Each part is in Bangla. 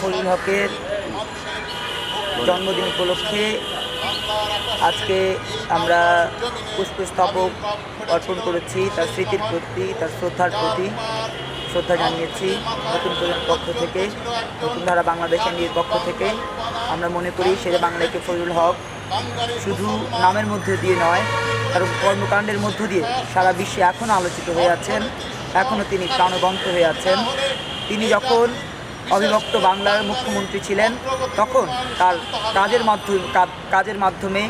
ফজল হকের জন্মদিন উপলক্ষে আজকে আমরা পুষ্পস্তবক অর্পণ করেছি, তার স্মৃতির প্রতি, তার শ্রদ্ধার প্রতি শ্রদ্ধা জানিয়েছি নতুন প্রজন্মের পক্ষ থেকে, নতুন ধারা বাংলাদেশ এনডিএর পক্ষ থেকে। আমরা মনে করি সেরে বাংলাকে ফজল হক শুধু নামের মধ্যে দিয়ে নয়, কারণ কর্মকাণ্ডের মধ্য দিয়ে সারা বিশ্বে এখনও আলোচিত হয়ে আছেন। এখনও তিনি প্রাণবন্ত হয়ে আছেন। তিনি যখন অবিভক্ত বাংলার মুখ্যমন্ত্রী ছিলেন, তখন তার কাজের মাধ্যমে কাজের মাধ্যমে,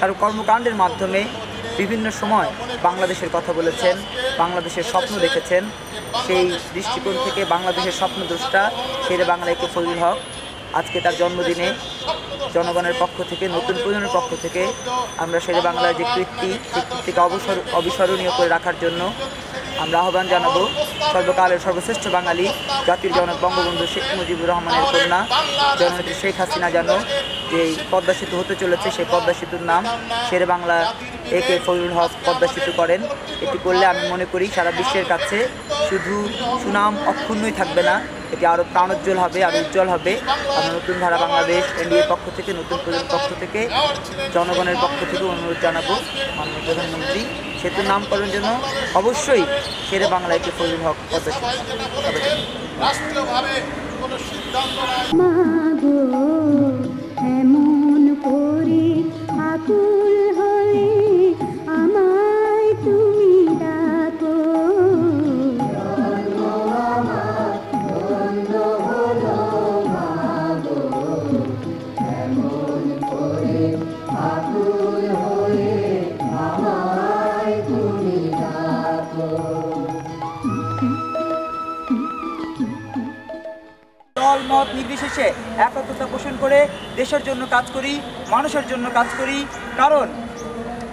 তার কর্মকাণ্ডের মাধ্যমে বিভিন্ন সময় বাংলাদেশের কথা বলেছেন, বাংলাদেশের স্বপ্ন দেখেছেন। সেই দৃষ্টিকোণ থেকে বাংলাদেশের স্বপ্নদ্রষ্টা শেরে বাংলাকে ফজল হক। আজকে তার জন্মদিনে জনগণের পক্ষ থেকে, নতুন প্রজন্মের পক্ষ থেকে আমরা শেরে বাংলার যে কীর্তি, সেই কীর্তিকে অবসর অবিস্মরণীয় করে রাখার জন্য আমরা আহ্বান জানাব সর্বকালের সর্বশ্রেষ্ঠ বাঙালি জাতির জনক বঙ্গবন্ধু শেখ মুজিবুর রহমানের কন্যা, জননেত্রী শেখ হাসিনা যেন যে পদ্মা সেতু হতে চলেছে সেই পদ্মা সেতুর নাম শেরে বাংলা এ কে ফজলুল হক পদ্মা সেতু করেন। এটি করলে আমি মনে করি সারা বিশ্বের কাছে শুধু সুনাম অক্ষুণ্ণই থাকবে না। এটি আরও প্রাণোজ্জ্বল হবে আরও উজ্জ্বল হবে। আমরা নতুন ধারা বাংলাদেশ এনডিএর পক্ষ থেকে নতুন প্রজন্মের পক্ষ থেকে জনগণের পক্ষ থেকে অনুরোধ জানাব মাননীয় প্রধানমন্ত্রী সেতুর নামকরণের জন্য অবশ্যই সেরে বাংলা একটি ফজল হক। রাষ্ট্রীয়ভাবে কোনো সিদ্ধান্ত দল মত নির্বিশেষে একত্রতা পোষণ করে দেশের জন্য কাজ করি, মানুষের জন্য কাজ করি। কারণ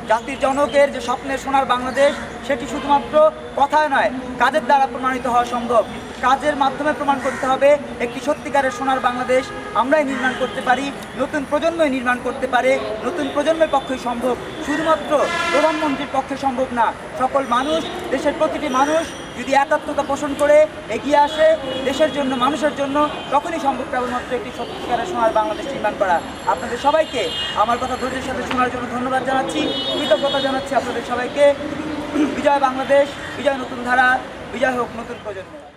জাতির জনকের যে স্বপ্নের সোনার বাংলাদেশ, সেটি শুধুমাত্র কথায় নয়, কাজের দ্বারা প্রমাণিত হওয়া সম্ভব। কাজের মাধ্যমে প্রমাণ করতে হবে, একটি সত্যিকারের সোনার বাংলাদেশ আমরাই নির্মাণ করতে পারি, নতুন প্রজন্মই নির্মাণ করতে পারে, নতুন প্রজন্মের পক্ষেই সম্ভব। শুধুমাত্র প্রধানমন্ত্রীর পক্ষে সম্ভব না, সকল মানুষ, দেশের প্রতিটি মানুষ যদি একাত্মতা পোষণ করে এগিয়ে আসে দেশের জন্য, মানুষের জন্য, তখনই সম্ভব কেবলমাত্র একটি সত্যিকারের সোনার বাংলাদেশ নির্মাণ করা। আপনাদের সবাইকে আমার কথা ধৈর্যের সাথে শোনার জন্য ধন্যবাদ জানাচ্ছি, কৃতজ্ঞতা জানাচ্ছি আপনাদের সবাইকে। বিজয় বাংলাদেশ, বিজয় নতুন ধারা, বিজয় হোক নতুন প্রজন্ম।